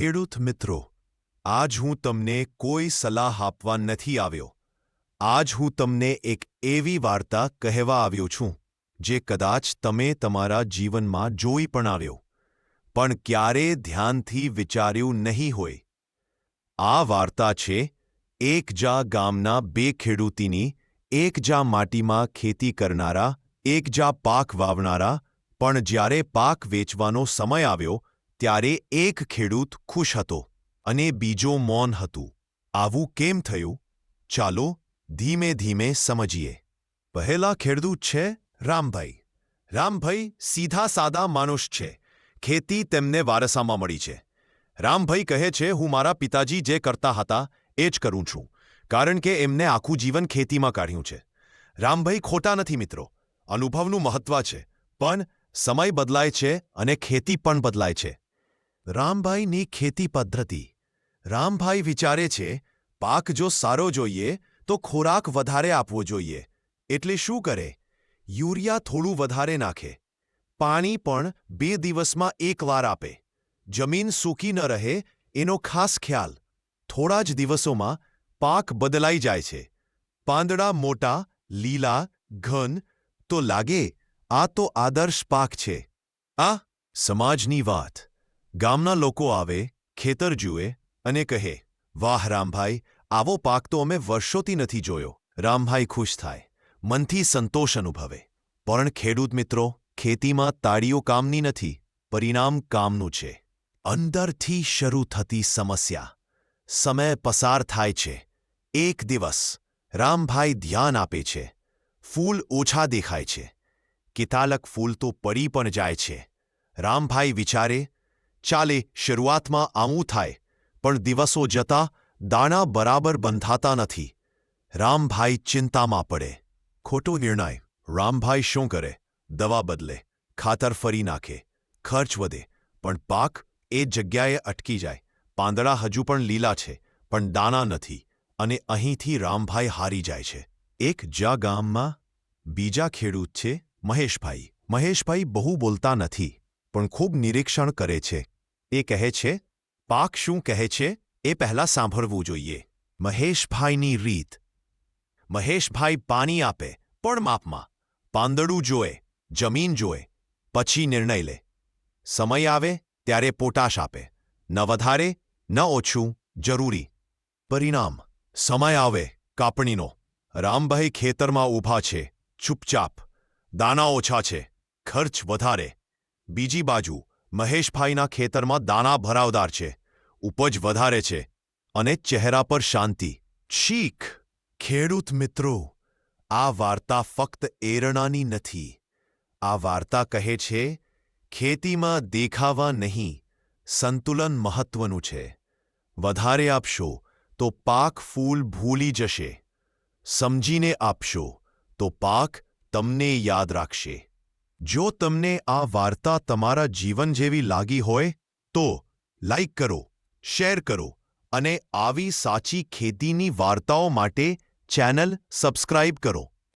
ખેડૂત મિત્રો, આજ હું તમને કોઈ સલાહ આપવા નથી આવ્યો. આજ હું તમને એક એવી વાર્તા કહેવા આવ્યો છું, જે કદાચ તમે તમારા જીવનમાં જોઈ પણ આવ્યો. પણ ક્યારેય ધ્યાનથી વિચાર્યું નહીં હોય. આ વાર્તા છે એક જા ગામના બે ખેડૂતીની એક જા માટીમાં ખેતી કરનારા એક જા પાક વાવનારા, પણ જ્યારે પાક વેચવાનો સમય આવ્યો ત્યારે એક ખેડૂત ખુશ હતો અને બીજો મૌન હતું. આવું કેમ થયું? ચાલો ધીમે ધીમે સમજીએ. પહેલા ખેડૂત છે રામભાઈ. રામભાઈ સીધા સાદા માનુષ છે. ખેતી તેમને વારસામાં મળી છે. રામભાઈ કહે છે, હું મારા પિતાજી જે કરતા હતા એ જ કરું છું, કારણ કે એમને આખું જીવન ખેતીમાં કાઢ્યું છે. રામભાઈ ખોટા નથી મિત્રો. અનુભવનું મહત્વ છે, પણ સમય બદલાય છે અને ખેતી પણ બદલાય છે. રામભાઈની ખેતી પદ્ધતિ. રામભાઈ વિચારે છે, પાક જો સારો જોઈએ, તો ખોરાક વધારે આપવો જોઈએ. એટલે શું કરે? યુરિયા થોડું વધારે નાખે. પાણી પણ બે દિવસમાં એકવાર આપે. જમીન સૂકી ન રહે, એનો ખાસ ખ્યાલ. થોડા જ દિવસોમાં પાક બદલાઈ જાય છે. પાંદડા મોટા, લીલા, ઘન, તો લાગે, આ તો આદર્શ પાક છે. આ સમાજની વાત. ગામના લોકો આવે, ખેતર જુએ અને કહે, વાહ, રામભાઈ, આવો પાક તો અમે વર્ષોથી નથી જોયો. રામભાઈ ખુશ થાય, મનથી સંતોષ અનુભવે. પણ ખેડૂત મિત્રો, ખેતીમાં તાળીઓ કામની નથી, પરિણામ કામનું છે. અંદરથી શરૂ થતી સમસ્યા. સમય પસાર થાય છે. એક દિવસ, રામભાઈ ધ્યાન આપે છે. ફૂલ ઓછા દેખાય છે. કિતાલક ફૂલ તો પડી પણ જાય છે. રામભાઈ વિચારે ચાલે શરૂઆતમાં આવું થાય, પણ દિવસો જતા દાણા બરાબર બંધાતા નથી. રામભાઈ ચિંતામાં પડે. ખોટો નિર્ણય. રામભાઈ શું કરે? દવા બદલે, ખાતર ફરી નાખે, ખર્ચ વધે, પણ પાક એ જગ્યાએ અટકી જાય. પાંદડા હજુ પણ લીલા છે, પણ દાણા નથી, અને અહીંથી રામભાઈ હારી જાય છે. એક જા ગામમાં બીજા ખેડૂત છે મહેશભાઈ. મહેશભાઈ બહુ બોલતા નથી, પણ ખૂબ નિરીક્ષણ કરે છે. એ કહે છે, પાક શું કહે છે એ પહેલાં સાંભળવું જોઈએ. મહેશભાઈની રીત. મહેશભાઈ પાણી આપે, પણ માપમાં. પાંદડું જોએ, જમીન જોએ, પછી નિર્ણય લે. સમય આવે ત્યારે પોટાશ આપે. ન વધારે, ન ઓછું, જરૂરી. પરિણામ. સમય આવે, કાપણીનો. રામભાઈ ખેતરમાં ઊભા છે, ચૂપચાપ. દાના ઓછા છે, ખર્ચ વધારે. બીજી બાજુ મહેશભાઈના ખેતરમાં દાણા ભરાવદાર છે, ઉપજ વધારે છે અને ચહેરા પર શાંતિ. શીખ ખેડૂત મિત્રો, આ વાર્તા ફક્ત એરણાની નથી. આ વાર્તા કહે છે, ખેતીમાં દેખાવા નહીં, સંતુલન મહત્વનું છે. વધારે આપશો તો પાક ફૂલ ભૂલી જશે. સમજીને આપશો તો પાક તમને યાદ રાખશે. જો તમને આ વાર્તા તમારા જીવન જેવી લાગી હોય, તો લાઈક કરો, શેર કરો અને આવી સાચી ખેતીની વાર્તાઓ માટે ચેનલ સબસ્ક્રાઇબ કરો.